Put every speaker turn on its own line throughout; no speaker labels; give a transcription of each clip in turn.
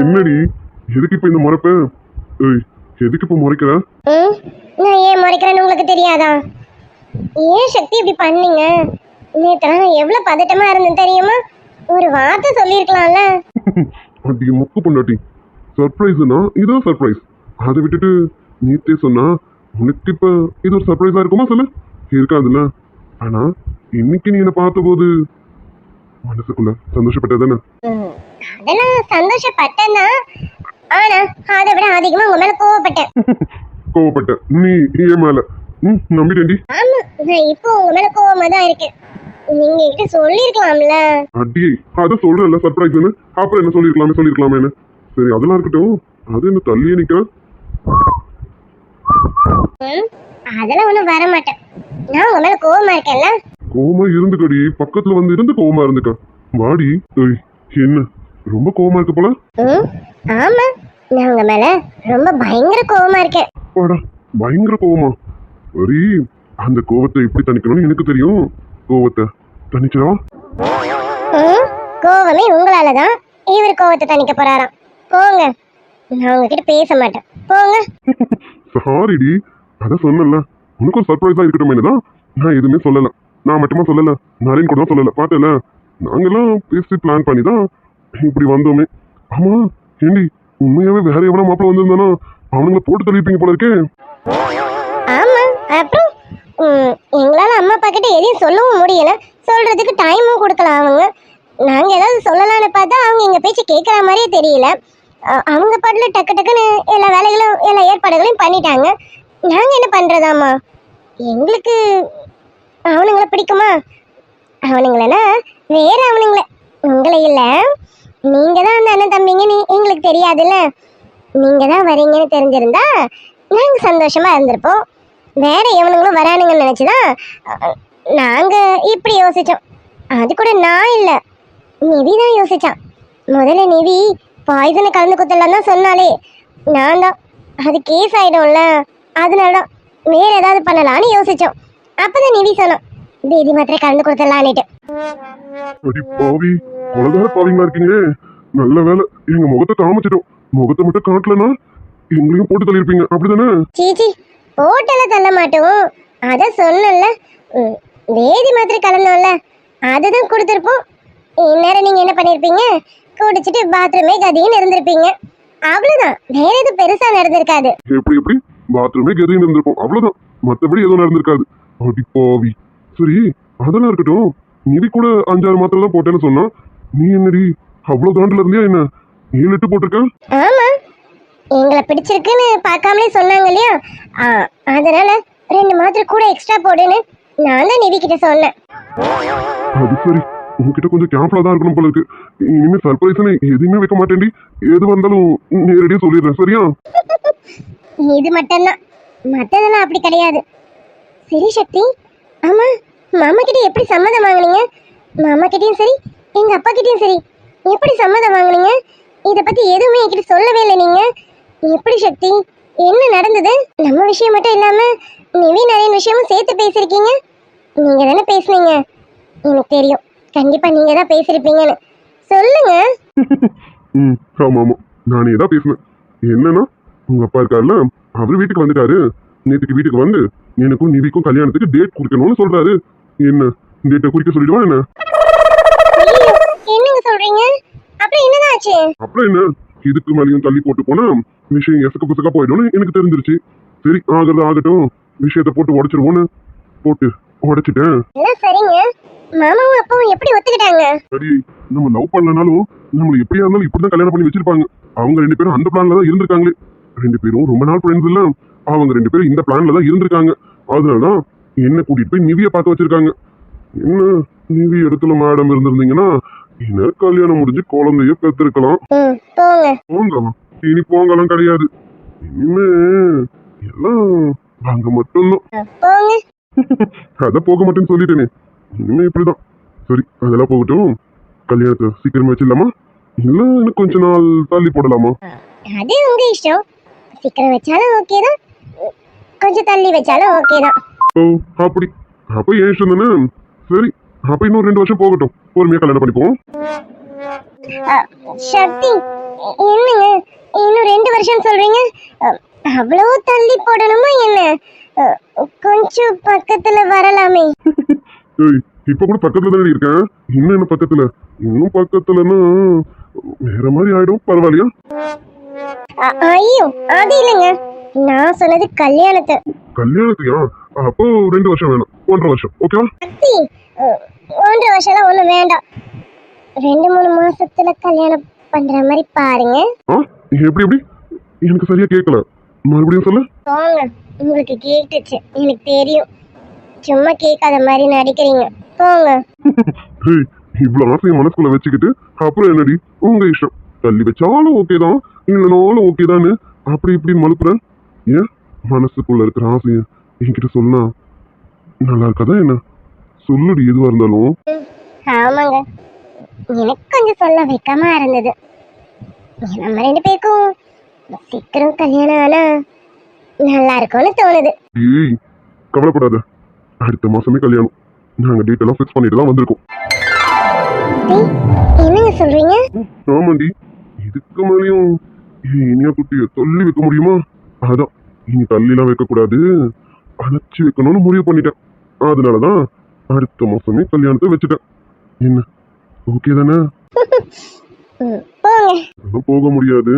என்னடி? எதுக்கு இப்ப இந்த முறைப்ப? எதுக்கு இப்ப முறைக்கிற?
நான் ஏன் முறைக்கிறேன்னு உங்களுக்கு தெரியாதா? ஏன் சக்தி இப்படி பண்ணீங்க? நேற்று நான் எவ்வளோ பதட்டமா இருந்தேன் தெரியுமா? ஒரு வார்த்தை சொல்லியிருக்கலாம்ல.
அடி மொக்கு பொண்டாட்டி. சர்ப்ரைஸ்னா இதுதான் சர்ப்ரைஸ் அதை விட்டுட்டு நீத்தே சொன்னா உனக்கு இப்ப இது ஒரு சர்ப்ரைஸா இருக்குமா சொல்லு? இருக்காதுல்ல. ஆனா இன்னைக்கு நீ என்ன பார்த்தபோது மனசுக்குள்ள சந்தோஷப்பட்டதானே
அதெல்லாம் சந்தோஷப்பட்டேன் தான் ஆனா அதை விட அதிகமா உங்க மேல கோவப்பட்டேன்.
கோவப்பட்ட நீ என் மேல. ம் நம்பிட்டேன்டி.
ஆமா நான் இப்போ உங்க மேல கோவமா தான் இருக்கேன். நீங்க என்கிட்ட சொல்லியிருக்கலாம்ல.
அடி அதை சொல்றேன்ல சர்ப்ரைஸ்னு அப்புறம் என்ன சொல்லிருக்கலாமே சொல்லிருக்கலாமேன்னு சரி அதெல்லாம் இருக்கட்டும். அது என்ன தள்ளியே நிக்க?
ம், அதெல்லாம் ஒன்றும் வர மாட்டேன் நான் உங்க மேல கோவமா இருக்கேன்ல.
கோவமா இருந்துக்கடி. பக்கத்துல வந்து இருந்து கோவமா இருந்துக்க. வாடி. என்ன? ரொம்ப கோவமா இருக்க போல.
ஆமா. நான் உங்க மேல ரொம்ப பயங்கர கோவமா இருக்கேன்.
வாடா பயங்கர கோவமா? சரி அந்த கோவத்தை எப்படி தணிக்கணும்னு எனக்கு தெரியும். கோவத்தை தணிச்சிடவா
கோவமே உங்களால தான் இவர் கோவத்தை தணிக்க போறாராம். போங்க. நான் உங்ககிட்ட பேச மாட்டேன். போங்க.
சாரிடி அதான் சொன்னல உனக்கு ஒரு சர்ப்ரைஸா இருக்கட்டும் தான் நான் எதுவுமே சொல்லல. நான் மட்டுமா சொல்லல? நரேன் கூட தான் சொல்லல. பார்த்தல நாங்கெல்லாம் பேசி பிளான் பண்ணி தான் இப்படி வந்தோமே. ஆமா ஏண்டி உண்மையாவே வேற எவனா மாப்பிள்ள வந்திருந்தானா? அவனுங்களை போட்டு தள்ளிப்பீங்க போல இருக்கே.
ஆமா அப்புறம் எங்களால அம்மா அப்பா கிட்ட எதையும் சொல்லவும் முடியல. சொல்றதுக்கு டைமும் கொடுக்கல அவங்க. நாங்க ஏதாவது சொல்லலாம்னு பார்த்தா அவங்க எங்க பேச்சு கேட்குற மாதிரியே தெரியல. அவங்க பாட்டுல டக்கு டக்குன்னு எல்லா வேலைகளும் எல்லா ஏற்பாடுகளையும் பண்ணிட்டாங்க. நாங்க என்ன பண்றதாமா எங்களுக்கு அவனுங்களை பிடிக்குமா? அவனுங்களனா வேற அவனுங்களை. உங்களை இல்லை. நீங்க தான் அந்த அண்ணன் தம்பிங்கன்னு எங்களுக்கு தெரியாதுல்ல. நீங்க தான் வரீங்கன்னு தெரிஞ்சிருந்தா நாங்க சந்தோஷமா இருந்திருப்போம். வேற எவனுங்களும் வரானுங்கன்னு நினைச்சுதான் நாங்க இப்படி யோசிச்சோம். அது கூட நான் இல்ல. நிவி தான் யோசிச்சான். முதல்ல நிவி பாய்சனை கலந்து குத்தலாம் தான் சொன்னாலே நான் தான். அது கேஸ் ஆயிடும்ல. அதனால தான் வேற ஏதாவது பண்ணலான்னு யோசிச்சோம். அப்பதான் நிவி சொன்னான் பேதி மாத்திரை கலந்து கொடுத்துடலான்னுட்டு
அடி பாவி குலகார பாவிங்களா இருக்கீங்களே. நல்ல வேலை. எங்க முகத்தை காமிச்சிட்டோம். முகத்தை மட்டும் காட்டலனா எங்களையும் போட்டு தள்ளியிருப்பீங்க. அப்படிதானே?
சீச்சி போட்டெல்லாம் தள்ள மாட்டோம். அத சொன்னல வேதி மாத்திரை கலந்தோம்ல. அதுதான் கொடுத்துருப்போம். இந்நேரம் நீங்க என்ன பண்ணிருப்பீங்க? குடிச்சிட்டு பாத்ரூமே கதின்னு இருந்திருப்பீங்க. அவ்வளவுதான். வேற எதுவும் பெருசா நடந்திருக்காது.
எப்படி எப்படி? பாத்ரூமே கதையும் இருந்திருப்போம். அவ்வளவுதான். மத்தபடி எதுவும் நடந்திருக்காது. அடி பாவி. சரி அதெல்லாம் இருக்கட்டும். நிதி கூட அஞ்சாறு மாத்திரை தான் போட்டேன்னு சொன்னா நீ என்னடி அவ்வளவு தாண்டுல இருந்தியா என்ன? ஏழு எட்டு போட்டிருக்க?
ஆமா. எங்களை பிடிச்சிருக்குன்னு பார்க்காமலே சொன்னாங்க இல்லையா? அதனால ரெண்டு மாத்திரை கூட எக்ஸ்ட்ரா போடுன்னு நான் தான் நிதி கிட்ட சொன்னேன்.
அது சரி. உன்கிட்ட கொஞ்சம் கேர்ஃபுல்லா தான் இருக்கணும் போல இருக்கு. இனிமே சர்ப்ரைஸ்னு எதுவுமே வைக்க மாட்டேன்டி. எது வந்தாலும் நேரடியா சொல்லிடுறேன். சரியா?
இது மட்டும்தான். மற்றதெல்லாம் அப்படி கிடையாது. சரி சக்தி. ஆமா. மாமா கிட்ட எப்படி சம்மதம் வாங்குனீங்க? மாமா கிட்டயும் சரி எங்க அப்பா கிட்டயும் சரி. எப்படி சம்மதம் வாங்குனீங்க? இத பத்தி எதுவுமே என்கிட்ட சொல்லவே இல்லை நீங்க. எப்படி சக்தி? என்ன நடந்தது? நம்ம விஷயம் மட்டும் இல்லாம நிவி நிறைய விஷயமும் சேர்த்து பேசியிருக்கீங்க. நீங்க தானே பேசுனீங்க. எனக்கு தெரியும். கண்டிப்பா நீங்க தான் பேசியிருப்பீங்கன்னு. சொல்லுங்க.
ம் ஆமா ஆமா. நானே தான் பேசினேன். என்னன்னா உங்க அப்பா இருக்காருல அவர் வீட்டுக்கு வந்துட்டாரு. நேற்றுக்கு வீட்டுக்கு வந்து எனக்கும் நிதிக்கும் கல்யாணத்துக்கு டேட் கொடுக்கணும்னு சொல்றாரு. என்ன? டேட்டை குறிக்க சொல்லிடுவா என்ன?
என்னங்க சொல்றீங்க? அப்புறம் என்னதான் ஆச்சு?
அப்புறம் என்ன? இதுக்கு மேலேயும் தள்ளி போட்டு போனா விஷயம் எசக்க புசக்கா போயிடும்னு எனக்கு தெரிஞ்சிருச்சு. சரி ஆகிறது ஆகட்டும். விஷயத்தை போட்டு உடைச்சிருவோன்னு போட்டு உடைச்சிட்டேன்.
சரிங்க. மாமாவும் அப்பாவும் எப்படி ஒத்துக்கிட்டாங்க?
சரி நம்ம லவ் பண்ணலனாலும் நம்மள எப்படியா இருந்தாலும் இப்படிதான் கல்யாணம் பண்ணி வச்சிருப்பாங்க. அவங்க ரெண்டு பேரும் அந்த பிளான்ல தான் இருந்திருக்காங்களே. ரெண்டு பேரும் ரொம்ப நாள் ஃப்ரெண்ட்ஸ் இல்ல அவங்க ரெண்டு பேரும் இந்த பிளான்ல தான் இருந்திருக்காங்க. அதனாலதான் என்ன கூட்டிட்டு போய் நிவிய பார்க்க வச்சிருக்காங்க. என்ன நிவி இடத்துல மேடம் இருந்திருந்தீங்கன்னா என்ன கல்யாணம் முடிஞ்சு குழந்தைய பெற்றிருக்கலாம். போங்கலாம் இனி போங்கலாம் கிடையாது. இனிமே எல்லாம் அங்க மட்டும்தான்.
போங்க.
அத போக மாட்டேன்னு சொல்லிட்டேனே. இனிமே இப்படிதான். சரி அதெல்லாம் போகட்டும். கல்யாணத்தை சீக்கிரமா வச்சிடலாமா? இல்ல இன்னும் கொஞ்ச நாள் தள்ளி போடலாமா?
அது உங்க இஷ்டம். சீக்கிரம் வச்சாலும் ஓகே தான். கொஞ்சம் தள்ளி வச்சாலும் ஓகே தான்.
ஓ அப்படி. அப்ப ஏன் இஷ்டம் தானே? சரி அப்ப இன்னும் ரெண்டு வருஷம் போகட்டும். பொறுமையா கல்யாணம் பண்ணிப்போம்.
சக்தி என்னங்க? இன்னும் ரெண்டு வருஷம் சொல்றீங்க? அவ்வளவு தள்ளி போடணுமா என்ன? கொஞ்சம் பக்கத்துல வரலாமே.
இப்ப கூட பக்கத்துல தானே இருக்கேன்? இன்னும் என்ன பக்கத்துல? இன்னும் பக்கத்துலன்னா வேற மாதிரி ஆயிடும். பரவாயில்லையா?
ஐயோ அது இல்லைங்க. நான் சொன்னது கல்யாணத்தை.
கல்யாணத்தையா? அப்போ ரெண்டு வருஷம் வேணும். ஒன்றரை வருஷம். ஓகேவா
ஒன்றரை வருஷம்லாம் ஒன்றும் வேண்டாம். ரெண்டு மூணு மாசத்துல கல்யாணம் பண்ற மாதிரி பாருங்க.
எப்படி எப்படி? எனக்கு சரியா கேட்கல மறுபடியும் சொல்லு.
போங்க. உங்களுக்கு கேட்டுச்சு. எனக்கு தெரியும். சும்மா கேட்காத மாதிரி நடிக்கிறீங்க. போங்க.
இவ்வளவு ஆசையை மனசுக்குள்ள வச்சுக்கிட்டு அப்புறம் என்னடி? உங்க இஷ்டம். தள்ளி வச்சாலும் ஓகே தான். இல்லைனாலும் ஓகே தானு அப்படி இப்படி மலுப்புறேன் ஏன்? மனசுக்குள்ள இருக்கிற ஆசைய என்கிட்ட சொன்னா நல்லா இருக்காதா என்ன? சொல்லுடி எதுவா இருந்தாலும்.
ஆமாங்க. எனக்கு கொஞ்சம் சொல்ல வைக்கமா இருந்தது. நம்ம ரெண்டு பேருக்கும் சீக்கிரம் கல்யாணம் ஆனா நல்லா இருக்கும்னு தோணுது.
ஏய் கவலைப்படாத. அடுத்த மாசமே கல்யாணம். நாங்க டேட் எல்லாம் ஃபிக்ஸ் பண்ணிட்டு தான் வந்திருக்கோம்.
என்னங்க சொல்றீங்க?
ஆமாண்டி. இதுக்கு மேலேயும் இனியா குட்டிய தள்ளி வைக்க முடியுமா? அதான் இனி தள்ளிலாம் வைக்கக்கூடாது. அணைச்சி வைக்கணும்னு முடிவு பண்ணிட்டேன். அதனாலதான் அடுத்த மாசமே கல்யாணத்தை வச்சுட்டேன். என்ன? ஓகே தானே? போக முடியாது.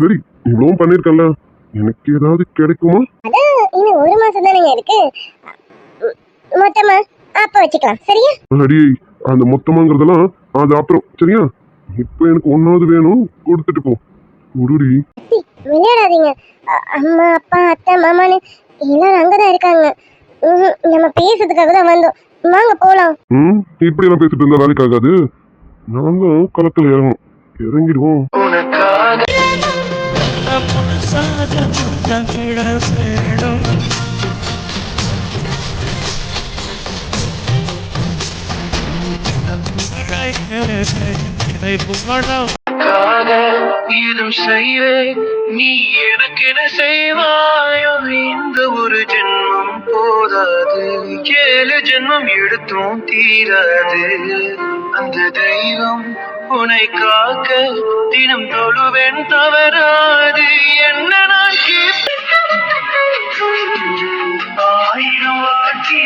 சரி இவ்வளவும் பண்ணிருக்கல எனக்கு ஏதாவது கிடைக்குமா?
இன்னும் ஒரு மாசம் தானேங்க இருக்கு. மொத்தமா அப்ப வச்சுக்கலாம். சரியா?
அடி அந்த மொத்தமாங்கிறதெல்லாம் அது அப்புறம். சரியா? இப்போ எனக்கு ஒன்னாவது வேணும். கொடுத்துட்டு போ.
விளையாடாதீங்க. அம்மா அப்பா அத்தை மாமான்னு எல்லாரும் அங்கதான் இருக்காங்க. நம்ம பேசுறதுக்காக தான் வந்தோம். வாங்க போலாம்.
ம்? இப்படி எல்லாம் பேசிட்டு இருந்தா வேலைக்கு ஆகாது. தான் களத்துல இறங்கும் இறங்கிடுவோம்.
உனக்காக ஏதும் செய்வேன். நீ எனக்கென செய்வாயோ இந்த ஒரு ஜென்மம் போதாது. ஏழு ஜென்மம் எடுத்தும் தீராது. அந்த தெய்வம் உனை காக்க தினம் தொழுவேன் தவறாது. என்ன நான் கேட்பேன்? ஆயிரம் வாட்டி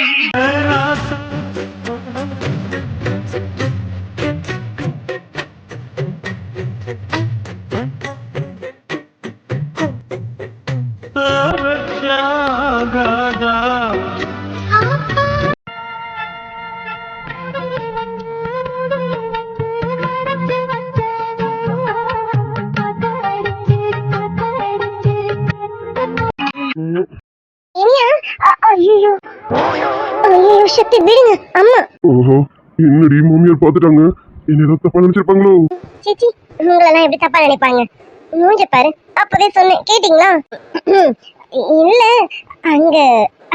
இனியா ஐயோ ஐயோ சக்தி விடுங்க அம்மா
ஓஹோ என்னடி மாமியார் பார்த்துட்டாங்க? என்ன ஏதாவது தப்பா நினைச்சிருப்பாங்களோ?
சிச்சி உங்களெல்லாம் எப்படி தப்பா நினைப்பாங்க? மூஞ்ச பாரு. அப்பவே சொன்னேன். கேட்டிங்களா? இல்ல அங்க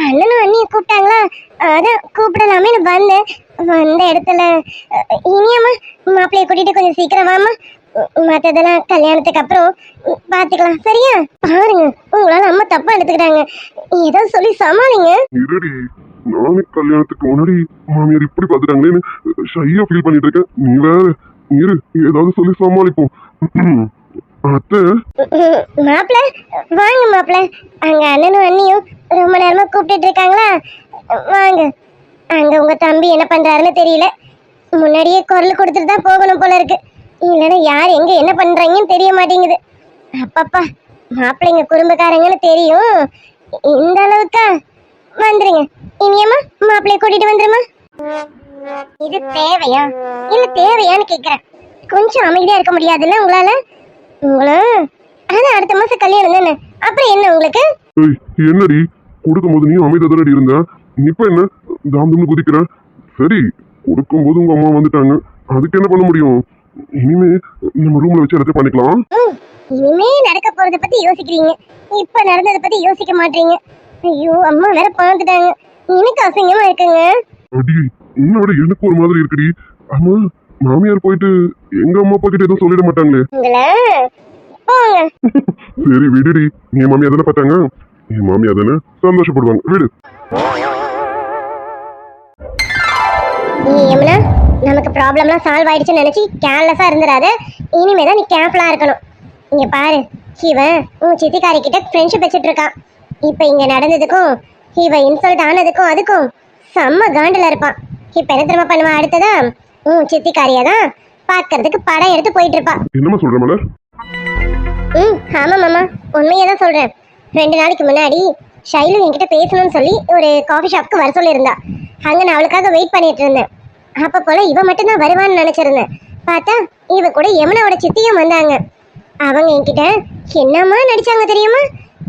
அண்ணனும் அண்ணியும் கூப்பிட்டாங்களா? அதான் கூப்பிடலாமே வந்தேன். வந்த இடத்துல இனியம்மா மாப்பிள்ளைய கூட்டிட்டு கொஞ்சம் சீக்கிரம் வாமா மற்றதெல்லாம் கல்யாணத்துக்கு அப்புறம் பாத்துக்கலாம். பார்த்துக்கலாம் சரியா? பாருங்க உங்களால அம்மா தப்பா எடுத்துக்கிட்டாங்க. ஏதோ சொல்லி சமாளிங்க.
நானே கல்யாணத்துக்கு முன்னாடி மாமியார் இப்படி பாத்துட்டாங்களேன்னு ஷையா ஃபீல் பண்ணிட்டு இருக்கேன். நீ வேற இரு ஏதாவது சொல்லி சமாளிப்போம். அத்தை
மாப்பிள்ள வாங்க மாப்பிள்ள அங்க அண்ணனும் அண்ணியும் ரொம்ப நேரமா கூப்பிட்டு இருக்காங்களா வாங்க. அங்க உங்க தம்பி என்ன பண்றாருன்னு தெரியல. முன்னாடியே குரல் கொடுத்துட்டு தான் போகணும் போல இருக்கு. இல்லைன்னா யார் எங்க என்ன பண்றாங்கன்னு தெரிய மாட்டேங்குது. அப்பப்பா மாப்பிள்ளைங்க குடும்பக்காரங்கன்னு தெரியும். இந்த அளவுக்கா? வந்துருங்க. இனியம்மா மாப்பிள்ளைய கூட்டிட்டு வந்துருமா? இது தேவையா? இல்ல தேவையான்னு கேக்குறேன். கொஞ்சம் அமைதியா இருக்க முடியாதுல்ல உங்களால? உங்களா? ஆனா அடுத்த மாசம் கல்யாணம் தானே. அப்புறம் என்ன உங்களுக்கு?
என்னடி? கொடுக்கும்போது நீயும் அமைதியா தானடி இருந்த? இப்ப என்ன? தாம்தம்னு குதிக்கிற? சரி கொடுக்கும்போது உங்க அம்மா வந்துட்டாங்க. அதுக்கு என்ன பண்ண முடியும்? இனிமே நம்ம ரூம்ல வச்சு எல்லாத்தையும் பண்ணிக்கலாம்.
இனிமே நடக்க போறத பத்தி யோசிக்கிறீங்க. இப்ப நடந்தத பத்தி யோசிக்க மாட்டீங்க. ஐயோ அம்மா வேற பார்த்துட்டாங்க எனக்கு அசிங்கமா இருக்குங்க.
அடி உன்னோட எனக்கு ஒரு மாதிரி இருக்குடி. ஆமா மாமியார் போயிட்டு எங்க அம்மா அப்பா கிட்ட எதுவும் சொல்லிட மாட்டாங்களே? சரி விடுடி. என் மாமியார் தானே பார்த்தாங்க? என் மாமியார் தானே சந்தோஷப்படுவாங்க. விடு.
நமக்கு ப்ராப்ளம்லாம் சால்வ் ஆயிடுச்சுன்னு நினைச்சு கேர்லெஸ்ஸா இருந்துடாத இனிமே தான் நீ கேர்ஃபுல்லா இருக்கணும். இங்க பாரு இவன் உன் சித்திக்காரி கிட்ட ஃப்ரெண்ட்ஷிப் வச்சுட்டு இருக்கான். இப்போ இங்க நடந்ததுக்கும் இவ இன்சல்ட் ஆனதுக்கும் அதுக்கும் செம்ம காண்டுல இருப்பான். இப்போ என்ன திரும்ப பண்ணுவான்? அடுத்ததா உன் சித்திக்காரியை தான்? பார்க்கறதுக்கு படம் எடுத்து போயிட்டு இருப்பா
என்னம்மா சொல்ற மலர்?
ம் ஆமாம் மாமா. உண்மையை தான் சொல்கிறேன் ரெண்டு நாளைக்கு முன்னாடி ஷைலு என்கிட்ட பேசணும்னு சொல்லி ஒரு காஃபி ஷாப்க்கு வர சொல்லியிருந்தா. அங்கே நான் அவளுக்காக வெயிட் பண்ணிட்டு இருந்தேன். அப்போ போல இவ மட்டும்தான் வருவான்னு நினச்சிருந்தேன். பார்த்தா இவ கூட யமுனாவோட சித்தியும் வந்தாங்க. அவங்க என்கிட்ட என்னம்மா நடிச்சாங்க தெரியுமா?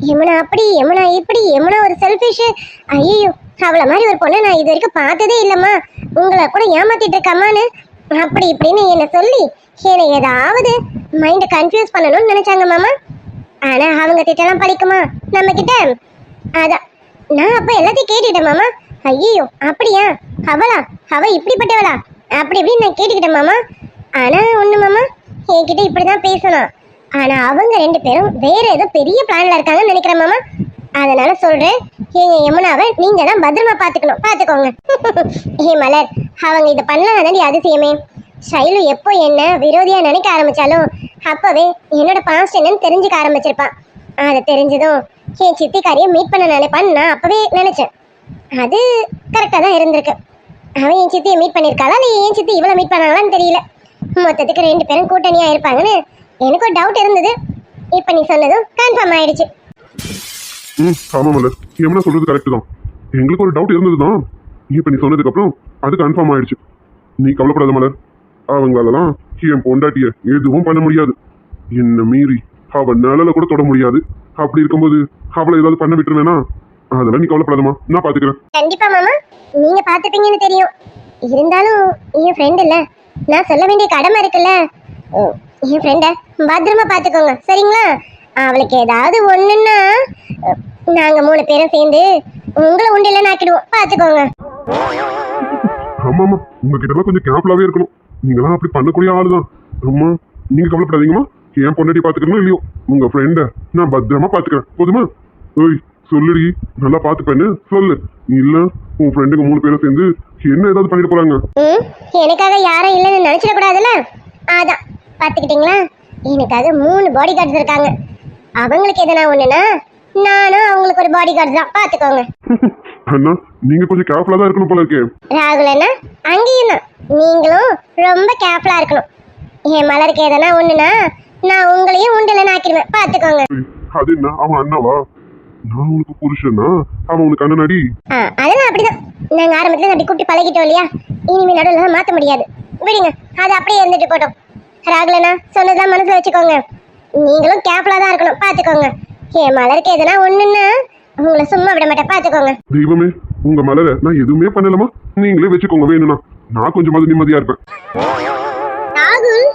யமுனா அப்படி யமுனா இப்படி யமுனா ஒரு செல்ஃபிஷ் ஐயோ அவளை மாதிரி ஒரு பொண்ணை நான் இது வரைக்கும் பார்த்ததே இல்லைம்மா. உங்களை கூட ஏமாத்திட்டு இருக்காமான்னு. அப்படி இப்படின்னு என்னை சொல்லி என்னை ஏதாவது மைண்டை கன்ஃபியூஸ் பண்ணணும்னு நினைச்சாங்க மாமா. ஆனா அவங்க திட்டலாம் படிக்குமா? நம்ம கிட்ட அதான் நான் அப்ப எல்லாத்தையும் கேட்டுட்டேன் மாமா. ஐயோ அப்படியா? அவளா? அவ இப்படிப்பட்டவளா? அப்படி இப்படின்னு நான் கேட்டுக்கிட்டேன் மாமா. ஆனா ஒன்று மாமா என்கிட்ட இப்படிதான் பேசணும் ஆனா அவங்க ரெண்டு பேரும் வேற ஏதோ பெரிய பிளான்ல இருக்காங்கன்னு நினைக்கிறேன் மாமா. அதனால சொல்றேன். எங்க யமுனாவை நீங்க தான் பத்திரமா பாத்துக்கணும். பாத்துக்கோங்க. ஏ மலர் அவங்க இதை பண்ணலாம் அதிசயமே. ஷைலு எப்போ என்ன விரோதியா நினைக்க ஆரம்பிச்சாலும் அப்பவே என்னோட பாஸ்ட் என்னன்னு தெரிஞ்சுக்க ஆரம்பிச்சிருப்பான் அதை தெரிஞ்சதும் என் சித்திக்காரியை மீட் பண்ண நினைப்பான்னு நான் அப்பவே நினைச்சேன். அது கரெக்டாக தான் இருந்திருக்கு. அவன் என் சித்தியை மீட் பண்ணியிருக்காளா இல்லை என் சித்தி இவ்வளோ மீட் பண்ணாங்களான்னு தெரியல. மொத்தத்துக்கு ரெண்டு பேரும் கூட்டணியாக இருப்பாங்கன்னு எனக்கு ஒரு டவுட் இருந்தது. இப்போ நீ சொன்னதும் கன்ஃபார்ம் ஆயிடுச்சு.
ம் ஆமா மலர் எம்னா சொல்றது கரெக்ட் தான். எங்களுக்கு ஒரு டவுட் இருந்தது தான் இப்போ நீ சொன்னதுக்கப்புறம் அது கன்ஃபார்ம் ஆயிடுச்சு. நீ கவலைப்படாத மலர். அவங்களாலலாம் என் பொண்டாட்டிய எதுவும் பண்ண முடியாது. என்ன மீறி அவன் நிழல கூட தொட முடியாது. அப்படி இருக்கும்போது அவளை ஏதாவது பண்ண விட்டுருவேனா? அதெல்லாம் நீ கவலைப்படாதமா நான் பாத்துக்கிறேன்.
கண்டிப்பா மாமா. நீங்க பாத்துப்பீங்கன்னு தெரியும். இருந்தாலும் என் ஃப்ரெண்ட் இல்ல. நான் சொல்ல வேண்டிய கடமை இருக்குல்ல. ஓ, என் ஃப்ரெண்ட பத்திரமா பாத்துக்கோங்க. சரிங்களா? அவளுக்கு ஏதாவது ஒண்ணுன்னா நாங்க மூணு பேரும் சேர்ந்து உங்களை உண்டில ஆக்கிடுவோம். பாத்துக்கோங்க
ஆமா ஆமா உங்ககிட்ட எல்லாம் கொஞ்சம் கேர்ஃபுல்லாவே இருக்கணும். நீங்களாம் அப்படி பண்ணக்கூடிய ஆளு தான் அம்மா நீங்க கவலைப்படாதீங்கம்மா. என் பொண்டாட்டி பாத்துக்கணும் இல்லையோ? உங்க ஃப்ரெண்ட நான் பத்திரமா பாத்துக்கிறேன் போதுமா? ஓய் சொல்லுடி. நல்லா பாத்துப்பேன்னு சொல்லு. இல்ல உன் ஃப்ரெண்டுங்க மூணு பேரும் சேர்ந்து என்ன ஏதாவது பண்ணிட்டு போறாங்க?
எனக்காக யாரும் இல்லைன்னு நினைச்சிடக்கூடாதுல்ல? அதான். பார்த்துக்கிட்டீங்களா? எனக்காக மூணு பாடி கார்ட்ஸ் இருக்காங்க. அவங்களுக்கு எதனா ஒண்ணுனா நானும் அவங்களுக்கு ஒரு பாடி கார்டு தான். பார்த்துக்கோங்க
அண்ணா நீங்க கொஞ்சம் கேர்ஃபுல்லா தான் இருக்கணும் போல இருக்கே.
ராகுல் அண்ணா அங்கேயும் தான். நீங்களும் ரொம்ப கேர்ஃபுல்லாக இருக்கணும். என் மலருக்கு எதனா ஒண்ணுனா நான் உங்களையும் உண்டில் ஆக்கிடுவேன். பார்த்துக்கோங்க
ஏய், அது என்ன? அவன் அண்ணாவா? நான் உனக்கு புருஷனா? அவன் உனக்கு அண்ணனாடி
அதெல்லாம் அப்படிதான். நாங்க ஆரம்பத்துல அப்படி கூப்பிட்டு பழகிட்டோம் இல்லையா? இனிமே நடுவில் மாத்த முடியாது. விடுங்க அது அப்படியே இருந்துட்டு போட்டோம் ராகுலண்ணா சொன்னதெல்லாம் மனசுல வச்சுக்கோங்க. நீங்களும் கேர்ஃபுல்லா தான் இருக்கணும். பாத்துக்கோங்க என் மலருக்கு எதுனா ஒண்ணுன்னா உங்களை சும்மா விட மாட்டேன். பாத்துக்கோங்க
தெய்வமே உங்க மலரை நான் எதுவுமே பண்ணலமா நீங்களே வச்சுக்கோங்க வேணும்னா. நான் கொஞ்சமாவது நிம்மதியா இருப்பேன்.
ராகுல்?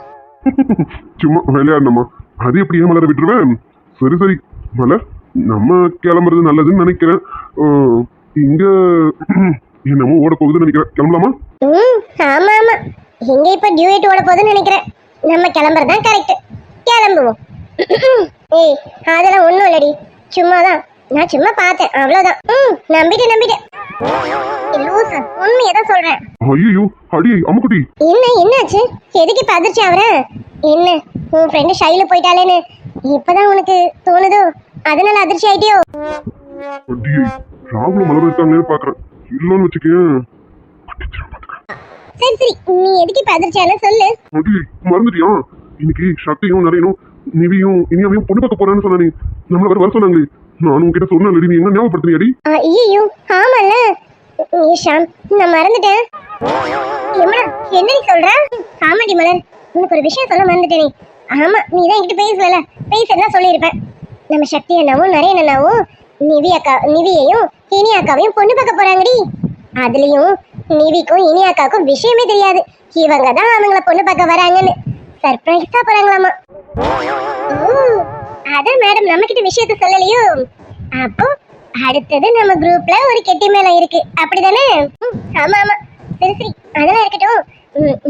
சும்மா விளையாடணுமா அது எப்படி ஏன் மலரை விட்டுருவேன்? சரி சரி. மலர் நம்ம கிளம்புறது நல்லதுன்னு நினைக்கிறேன். இங்க என்னமோ ஓட போகுதுன்னு நினைக்கிறேன். கிளம்பலாமா?
ம் ஆமா ஆமா. எங்க இப்ப டியூட் ஓட போகுதுன்னு நினைக்கிறேன். நம்ம கிளம்புறதுதான் கரெக்ட் கிளம்புவோம். ஏய் அதெல்லாம் ஒண்ணும் இல்லடி. சும்மாதான். நான் சும்மா பார்த்தேன். அவ்வளவுதான். ம் நம்பிட்டேன் நம்பிட்டேன். லூசு. உண்மையை தான் சொல்றேன்.
ஐயோ அடி அம்முக்குட்டி
என்ன என்னாச்சு? எதுக்கு இப்ப அதிர்ச்சி ஆகுற? என்ன உன் ஃப்ரெண்டு ஷைல போயிட்டாலேன்னு இப்பதான் உனக்கு தோணுதோ? அதனால அதிர்ச்சி ஆயிட்டியோ?
அடியே ராகுல மலர் இருக்காங்களே பாக்குறேன். இல்லைன்னு வச்சுக்கேன்.
சரி சரி. நீ எதுக்கு இப்ப அதிர்ச்சி ஆன சொல்லு.
அடி மறந்துட்டியா? இன்னைக்கு சக்தியும் நிறையனும் நிவியும் இனியாவையும் பொண்ணு பார்க்க போறான்னு சொன்னானே. நம்மள வர வர சொன்னாங்களே. நானும் உங்ககிட்ட சொன்னேன் நீ என்ன ஞாபகப்படுத்தினியாடி
ஐயோ ஆமால ஈஷான் நான் மறந்துட்டேன். எம்மடா என்ன நீ சொல்ற? காமெடி மலர் உனக்கு ஒரு விஷயம் சொல்ல மறந்துட்டேனே. ஆமா நீ தான் என்கிட்ட பேசல பேசுறதா சொல்லியிருப்பேன். நம்ம சக்தி அண்ணாவும் நரேன் அண்ணாவும் நிவி அக்கா நிவியையும் இனி அக்காவையும் பொண்ணு பார்க்க போறாங்கடி. அதுலயும் நிவிக்கும் இனி அக்காவுக்கும் விஷயமே தெரியாது. இவங்க தான் அவங்கள பொண்ணு பார்க்க வராங்கன்னு. சர்ப்ரைஸா போறாங்களாமா. ஓ அதான் மேடம் நம்ம கிட்ட விஷயத்த சொல்லலையோ? அப்போ அடுத்தது நம்ம குரூப்ல ஒரு கெட்டி மேல இருக்கு. அப்படிதானே? ஆமா ஆமா. சரி சரி. அதெல்லாம் இருக்கட்டும்.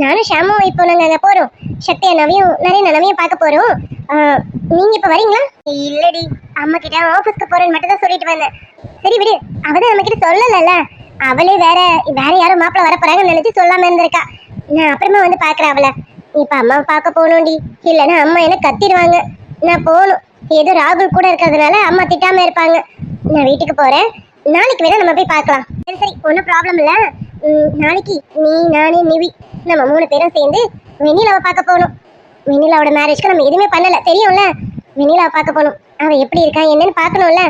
நானும் ஷாமும் இப்போ நாங்க அங்க போறோம். சக்தி அண்ணாவையும் நிறைய நிலமையும் பார்க்க போறோம். நீங்கள் நீங்க இப்ப வரீங்களா? இல்லடி. அம்மா கிட்ட ஆபீஸ்க்கு போறேன்னு மட்டும் தான் சொல்லிட்டு வந்தேன். சரி விடு. அவதான் நம்ம கிட்ட சொல்லலல்ல. அவளே வேற வேற யாரும் மாப்பிள்ள வர போறாங்கன்னு நினைச்சு சொல்லாம இருந்திருக்கா. நான் அப்புறமா வந்து பாக்குறேன் அவளை. இப்ப அம்மாவை பார்க்க போகணும்டி. இல்லைன்னா அம்மா என்ன கத்திடுவாங்க. நான் போகணும். ஏதோ ராகுல் கூட இருக்கிறதுனால அம்மா திட்டாம இருப்பாங்க. நான் வீட்டுக்கு போறேன். நாளைக்கு வேணா நம்ம போய் பார்க்கலாம். சரி சரி ஒன்றும் ப்ராப்ளம் இல்லை. நாளைக்கு நீ நானே நிவி நம்ம மூணு பேரும் சேர்ந்து வெண்ணிலாவை பார்க்க போகணும். வெண்ணிலாவோட மேரேஜ்க்கு நம்ம எதுவுமே பண்ணல. தெரியும்ல? வெண்ணிலாவை பார்க்க போகணும். அவன் எப்படி இருக்கா என்னன்னு பார்க்கணும்ல?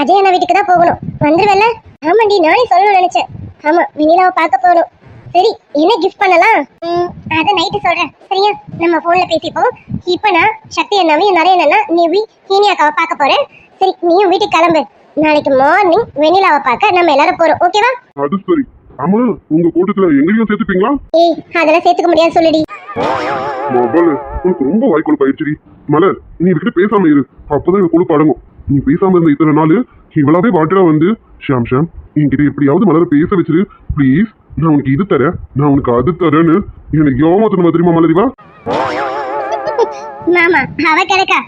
அஜய் அண்ணா வீட்டுக்கு தான் போகணும். வந்துருவேல ஆமாண்டி நானே சொல்லணும்னு நினைச்சேன். ஆமா வெண்ணிலாவை பார்க்க போகணும். சரி என்ன கிஃப்ட் பண்ணலாம்? அத நைட்டு சொல்றேன். சரியா? நம்ம போன்ல பேசிப்போம் இப்போ நான் சக்தி அண்ணாவையும் நிறைய அண்ணா நிவி ஹீனி அக்காவை பார்க்க போறேன். சரி நீயும் வீட்டுக்கு கிளம்பு. நாளைக்கு மார்னிங் வெண்ணிலாவை பார்க்க நம்ம எல்லாரும் போறோம். ஓகேவா
அது சரி. ஆமா உங்க கூட்டத்துல எங்களையும் சேர்த்துப்பீங்களா?
ஏய் அதெல்லாம் சேர்த்துக்க முடியாது சொல்லுடி.
மொபைல் உனக்கு ரொம்ப வாய்க்கொழுப்பு ஆயிடுச்சுடி மலர் நீ இதுக்கிட்ட பேசாம இரு. அப்பதான் எனக்கு கொழுப்பு அடங்கும். நீ பேசாம இருந்த இத்தனை நாள் இவ்வளவே வாட்டரா வந்து ஷாம் ஷாம் என்கிட்ட எப்படியாவது மலரை பேச வச்சிரு. ப்ளீஸ் நான் உனக்கு இது தரேன். நான் உனக்கு அது தரேன்னு எனக்கு ஏமாத்தணும் தெரியுமா மலரிவா
மாமா அவ கிடக்கா.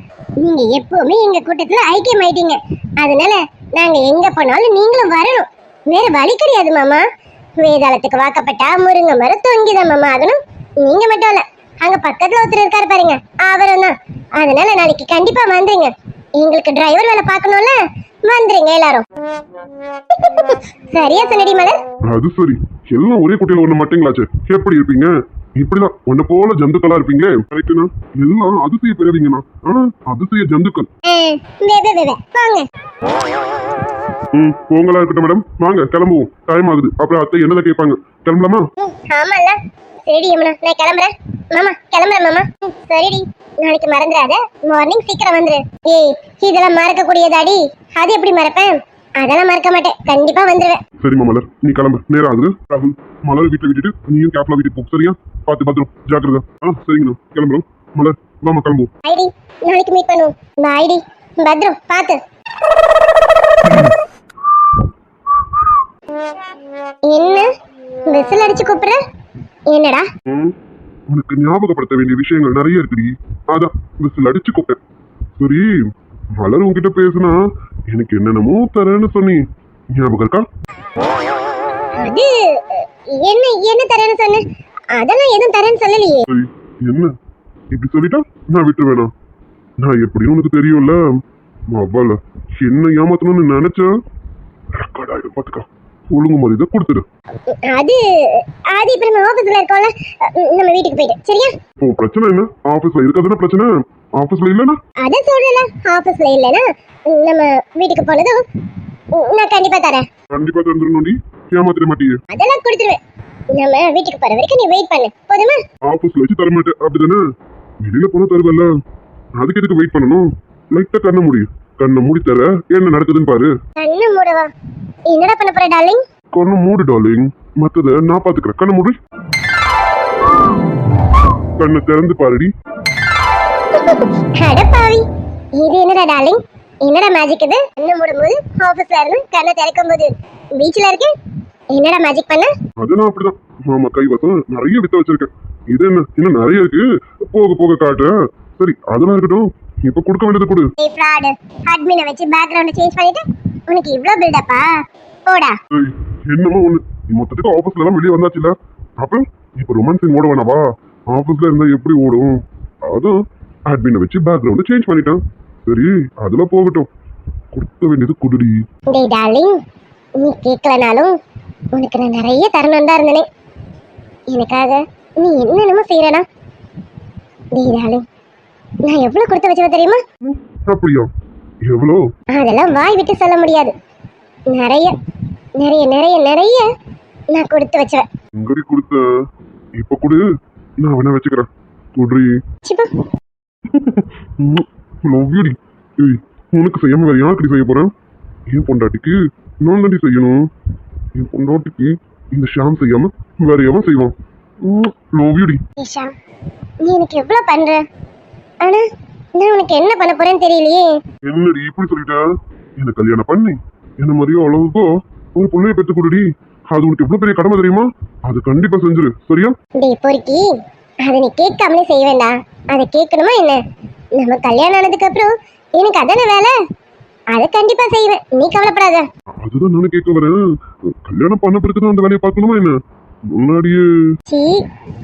நீங்க எப்பவுமே எங்க கூட்டத்துல ஐக்கியம் ஆயிட்டீங்க. அதனால நாங்க எங்க போனாலும் நீங்களும் வரணும். வேற வழி கிடையாது மாமா. வேதாளத்துக்கு வாக்கப்பட்டா முருங்கை மரம் தொங்கிதான் மாமா. ஆகணும் நீங்க மட்டும் இல்ல. அங்க பக்கத்துல ஒருத்தர் இருக்காரு பாருங்க. அவரும் தான். அதனால நாளைக்கு கண்டிப்பா வந்துருங்க. எங்களுக்கு டிரைவர் வேலை பார்க்கணும்ல. வந்துருங்க எல்லாரும். சரியா சொன்னடி மலர்?
அது சரி. எல்லாம் ஒரே குட்டையில ஒண்ணு மாட்டீங்களாச்சு? எப்படி இருப்பீங்க? இப்படிதான். உன்னை போல ஜந்துக்களா இருப்பீங்களே? கரெக்டுனா எல்லாம் அதிசய பிறவிங்கண்ணா. ஆனா அதிசய ஜந்துக்கள். ம் போங்களா இருக்கட்டும் மேடம். வாங்க கிளம்புவோம். டைம் ஆகுது. அப்புறம் அத்தை என்னதை கேட்பாங்க? கிளம்பலாமா?
ம், ஆமால்ல. சரிடி யமுனா நான் கிளம்புறேன். மாமா கிளம்புறேன் மாமா. சரிடி. நாளைக்கு மறந்துடாத. மார்னிங் சீக்கிரம் வந்துரு. ஏய் இதெல்லாம் மறக்க கூடியதாடி அது எப்படி மறப்பேன்? அதெல்லாம் மறக்க மாட்டேன். கண்டிப்பா வந்துருவேன்.
சரிம்மா மலர். நீ கிளம்பு. நேரம் ஆகுது. ராகுல் மலர் வீட்டுல விட்டுட்டு நீயும் கேப்ல வீட்டுக்கு போ. சரியா? பார்த்து பத்திரம். ஜாக்கிரதா. ஆ சரிங்கண்ணா. கிளம்புறோம். மலர் வாமா கிளம்புவோம்
ஐடி நாளைக்கு மீட் பண்ணுவோம். பாய்டி பத்ரம் பாத்து என்ன? விசில் அடிச்சு கூப்பிடுற? என்னடா?
உனக்கு ஞாபகப்படுத்த வேண்டிய விஷயங்கள் நிறைய இருக்குடி. அதான் விசில் அடிச்சு கூப்பிட்டேன். சரி. மலர் உன்கிட்ட பேசுனா எனக்கு என்னென்னமோ தரேன்னு சொன்னி. ஞாபகம் இருக்கா?
அது என்ன என்ன தரேன்னு சொன்ன? அதெல்லாம் எதுவும் தரேன்னு சொல்லலையே.
என்ன? இப்படி சொல்லிட்டா நான் விட்டு வேணாம் நான் எப்படியும் உனக்கு தெரியும்ல? அவ்வால என்ன ஏமாத்தணும்னு நினைச்சா ரெக்கார்ட் ஆயிடும் பாத்துக்கா. ஒழுங்கு மரியாதை கொடுத்துடு.
அது அது இப்ப நம்ம ஆபீஸ்ல இருக்கோம்ல நம்ம வீட்டுக்கு போயிட்டு சரியா?
உன் பிரச்சனை என்ன? ஆபீஸ்ல இருக்கிறதுனா பிரச்சனை? ஆபீஸ்ல இல்லைன்னா?
அத சொல்றல ஆபீஸ்ல இல்லனா நம்ம வீட்டுக்கு போனதும் நான் கண்டிப்பா தரேன்.
கண்டிப்பா தெரிஞ்சிடணும்டி ஏமாத்திட மாட்டியே.
அதெல்லாம் கொடுத்துருவேன். நம்ம வீட்டுக்கு போற வரைக்கும் நீ வெயிட் பண்ணு. போதுமா?
ஆபீஸ்ல வச்சு தர மாட்டேன். அப்படிதானே? வெளியில போனா தருவல்ல அதுக்கு எதுக்கு வெயிட் பண்ணணும்? லைட்டா கண்ணை மூடி. கண்ணை மூடி தர. என்ன நடக்குதுன்னு பாரு.
கண்ணு மூடவா? என்னடா பண்ண போற டார்லிங்
கண்ணை மூடு டார்லிங் மத்தத நான் பாத்துக்கிறேன். கண்ணை மூடு. கண்ணை திறந்து பாருடி.
அடப்பாவி இது என்னடா டார்லிங் என்னடா மேஜிக் இது கண்ணு மூடும்போது ஆபீஸ்ல இருந்து கண்ணை திறக்கும் போது பீச்ல இருக்கேன் என்னடா மேஜிக் பண்ண
அது நான் அப்படிதான் மாமா கைவசம் நிறைய வித்த வச்சிருக்கேன் இது என்ன இன்னும் நிறைய இருக்கு போக போக காட்டுறேன் சரி அதெல்லாம் இருக்கட்டும் இப்ப கொடுக்க வேண்டியது கொடு
ஏய் ஃப்ராட் அட்மினை வச்சு பேக்ரவுண்ட் சேஞ்ச் பண்ணிட்டு உனக்கு இவ்ளோ பில்டப்பா போடா
என்னமோ ஒண்ணு மொத்தத்துக்கு ஆபீஸ்ல எல்லாம் வெளியே வந்தாச்சுல அப்புறம் இப்ப ரொமான்சிங் ஓட வேணாவா ஆபீஸ்ல இருந்தா எப்படி ஓடும் அதுவும் அட்மினை வச்சு பேக்ரவுண்ட் சேஞ்ச் பண்ணிட்டேன். சரி அதெல்லாம் போகட்டும். கொடுக்க வேண்டியது குடுடி.
டேய் டார்லிங் நீ கேட்கலனாலும் உனக்கு நான் நிறைய தரணும் தான் இருந்தனே. எனக்காக நீ என்னென்னமோ செய்யறனா? டேய் டார்லிங் நான் எவ்வளவு கொடுத்து வச்சுவ தெரியுமா?
அப்படியா? எவ்வளோ?
அதெல்லாம் வாய் விட்டு சொல்ல முடியாது. நிறைய நிறைய நிறைய நிறைய நான் கொடுத்து வச்சுவேன்
எங்கடி கொடுத்த? இப்ப கொடு. நான் வேணா வச்சுக்கிறேன். குடுறி லவ் யூடி ஏய் உனக்கு செய்யாம வேற யாருக்கு செய்ய போறேன்? என் பொண்டாட்டிக்கு நான் தாண்டி செய்யணும். என் பொண்டாட்டிக்கு இந்த ஷாம் செய்யாம வேற எவன் செய்வான்? லவ் யூடி
ஈஷா நீ எனக்கு எவ்வளவு பண்ற? ஆனா நான் உனக்கு என்ன பண்ண போறேன்னு தெரியலையே.
என்னடி இப்படி சொல்லிட்ட? என்ன கல்யாணம் பண்ணி? என்ன மாதிரியோ அளவுக்கோ ஒரு பிள்ளைய பெற்று கொடுடி. அது உனக்கு எவ்வளவு பெரிய கடமை தெரியுமா? அது கண்டிப்பா செஞ்சிரு. சரியா?
டேய் பொறுக்கி. அதை நீ கேட்காமலே செய்ய வேண்டாம். அதை கேட்கணுமா என்ன? நம்ம கல்யாணம் ஆனதுக்கு அப்புறம் எனக்கு அதானே வேலை? அதை கண்டிப்பா செய்வேன். நீ கவலைப்படாத.
அதுதான் நானும் கேட்க வரேன். கல்யாணம் பண்ண பிறகு தான் அந்த வேலையை பார்க்கணுமா என்ன? முன்னாடியே.
சீ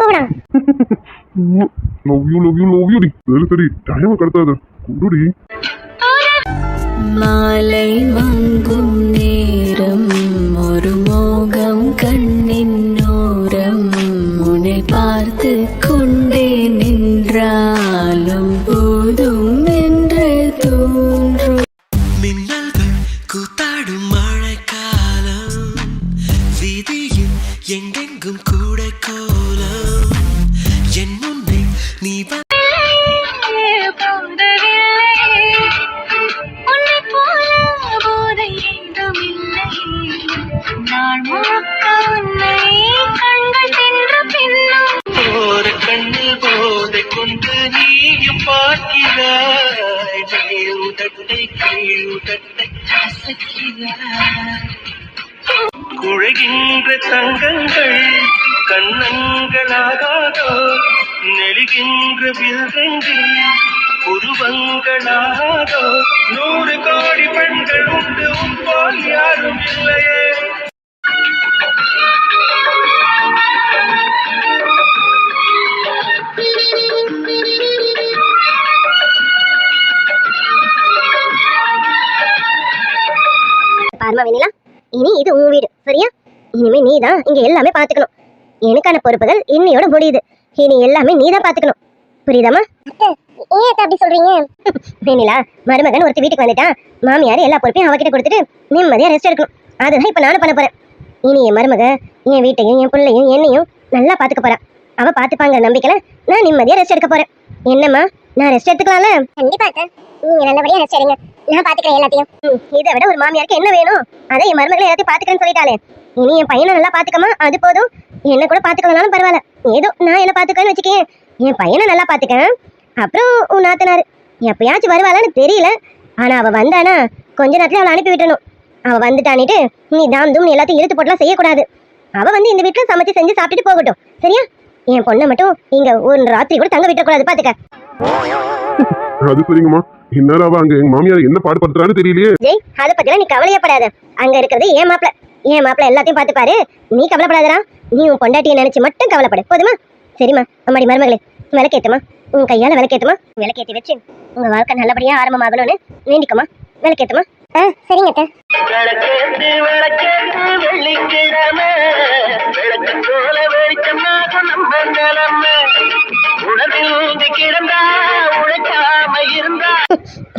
போடா
love you love you love you D சரி சரி டைம் கடத்தாத. குடுடி.
மாலை மங்கும்
குழைகின்ற தங்கங்கள் கண்ணங்களாகாதோ நெளிகின்ற வில்ரங்கில் உருவங்களாகாதோ நூறு கோடி பெண்கள் உண்டு உன் போல் யாரும் இல்லையே
பாருமா வெண்ணிலா இனி இது உன் வீடு சரியா? இனிமே நீ தான் இங்க எல்லாமே பாத்துக்கணும் எனக்கான பொறுப்புகள் இன்னையோட முடியுது. இனி எல்லாமே நீ தான் பாத்துக்கணும் புரியுதாமா ஏன் அப்படி சொல்றீங்க? வெண்ணிலா மருமகன் ஒருத்தி வீட்டுக்கு வந்துட்டான். மாமியார் எல்லா பொறுப்பையும் அவகிட்ட கொடுத்துட்டு நிம்மதியா ரெஸ்ட் எடுக்கணும். அதுதான் இப்ப நானும் பண்ண போறேன். இனி என் மருமக என் வீட்டையும் என் பிள்ளையும் என்னையும் நல்லா பாத்துக்க போறா. அவ பாத்துப்பாங்கிற நம்பிக்கையில நான் நிம்மதியா ரெஸ்ட் எடுக்க போறேன். என்னம்மா? நான் ரெஸ்ட் எடுத்துக்கலாம்ல? கண்டிப்பா நீங்க நல்லபடியா ரெஸ்ட் எடுங்க. நான் பாத்துக்கிறேன் எல்லாத்தையும். இதை விட ஒரு மாமியாருக்கு என்ன வேணும்? அதை என் மருமகளை எல்லாத்தையும் பாத்துக்கிறேன்னு சொல்லிட்டாலே. இனி என் பையனை நல்லா பாத்துக்கமா அது போதும். என்ன கூட பாத்துக்கலனாலும் பரவாயில்ல. ஏதோ நான் என்ன பாத்துக்கன்னு வச்சுக்கேன். என் பையனை நல்லா பாத்துக்கேன் அப்புறம் உன் நாத்தனாரு. எப்பயாச்சும் வருவாளான்னு தெரியல. ஆனா அவ வந்தானா கொஞ்ச நேரத்துல அவளை அனுப்பி விட்டணும் அவ வந்துட்டானிட்டு நீ தாம் தூம் எல்லாத்தையும் இழுத்து போட்டுலாம் செய்யக்கூடாது. அவ வந்து இந்த வீட்டுல சமைச்சு செஞ்சு சாப்பிட்டுட்டு போகட்டும். சரியா? என் பொண்ணை மட்டும் இங்க ஒரு ராத்திரி கூட தங்க விட்டக்கூடாது பாத்துக்க.
அது சரிங்கம்மா. இந்நேரம் அவ அங்க எங்க மாமியார் என்ன பாடுபடுத்துறான்னு தெரியலையே.
ஜெய் அதை பத்திலாம் நீ கவலையப்படாத அங்க இருக்கிறது ஏன் மாப்பிள. ஏன் மாப்பிள எல்லாத்தையும் பார்த்து பாரு நீ கவலைப்படாதடா. நீ உன் பொண்டாட்டியை நினைச்சு மட்டும் கவலைப்படு. போதுமா? சரிம்மா அம்மாடி மருமகளே விளக்கேத்துமா? உன் கையால விளக்கேத்துமா? விளக்கேத்தி வச்சு உங்க வாழ்க்கை நல்லபடியா ஆரம்பமாகணும்னு வேண்டிக்கோமா? விளக்கேத்துமா? ஆ சரிங்க அத்தை.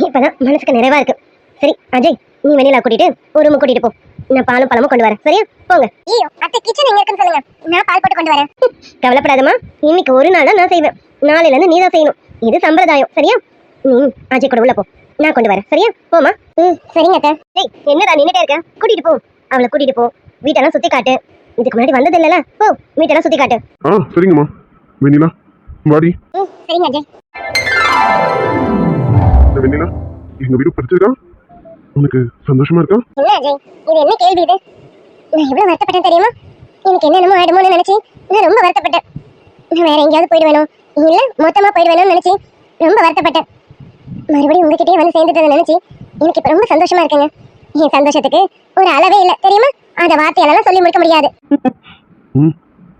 இப்பதான் மனசுக்கு நிறைவா இருக்கு. சரி அஜய் நீ வெளியில கூட்டிட்டு ஒரு ரூம் கூட்டிட்டு போ. நான் பாலும் பழமும் கொண்டு வரேன். சரியா? போங்க. ஐயோ அத்தை கிச்சன் எங்க இருக்குன்னு சொல்லுங்க. நான் பால் போட்டு கொண்டு வரேன். கவலைப்படாதம்மா. இன்னைக்கு ஒரு நாள் தான் நான் செய்வேன். நாளையில இருந்து நீ தான் செய்யணும். இது சம்பிரதாயம். சரியா? ம் அஜய் கூட உள்ள போ. நான் கொண்டு வரேன். சரியா? போமா ம் சரிங்க அத்தை. டேய் என்னடா நின்னுட்டே இருக்க? கூட்டிட்டு போ. அவளை கூட்டிட்டு போ. வீட்டெல்லாம் சுத்தி காட்டு. இதுக்கு முன்னாடி வந்தது இல்லல போ வீட்டெல்லாம் சுத்தி காட்டு.
ஆ சரிங்கம்மா. வெண்ணிலா வாடி.
ம் சரிங்க அஜய்.
இந்த வெண்ணிலா எங்க வீடு பிடிச்சிருக்கா உனக்கு சந்தோஷமா இருக்கா?
என்ன அஜய்? இது என்ன கேள்வி இது? நான் எவ்வளவு வருத்தப்பட்டேன் தெரியுமா? எனக்கு என்னென்னமோ ஆயிடுமோன்னு நினைச்சு நான் ரொம்ப வருத்தப்பட்டேன். நான் வேற எங்கேயாவது போயிடுவேனோ? இல்ல மொத்தமா போயிடுவேணும்னு நினைச்சு ரொம்ப வருத்தப்பட்டேன். மறுபடியும் உங்ககிட்டயே வந்து சேர்ந்துட்டதை நினைச்சு எனக்கு இப்ப ரொம்ப சந்தோஷமா இருக்குங்க. என் சந்தோஷத்துக்கு ஒரு அளவே இல்லை தெரியுமா? அந்த வார்த்தையாலலாம் சொல்லி முடிக்க முடியாது.
ம்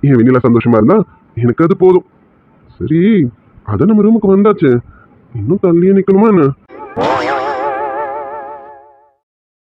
என் வெளியில சந்தோஷமா இருந்தா எனக்கு அது போதும். சரி அதான் நம்ம ரூமுக்கு வந்தாச்சு. இன்னும் தள்ளியே நிக்கணுமா என்ன?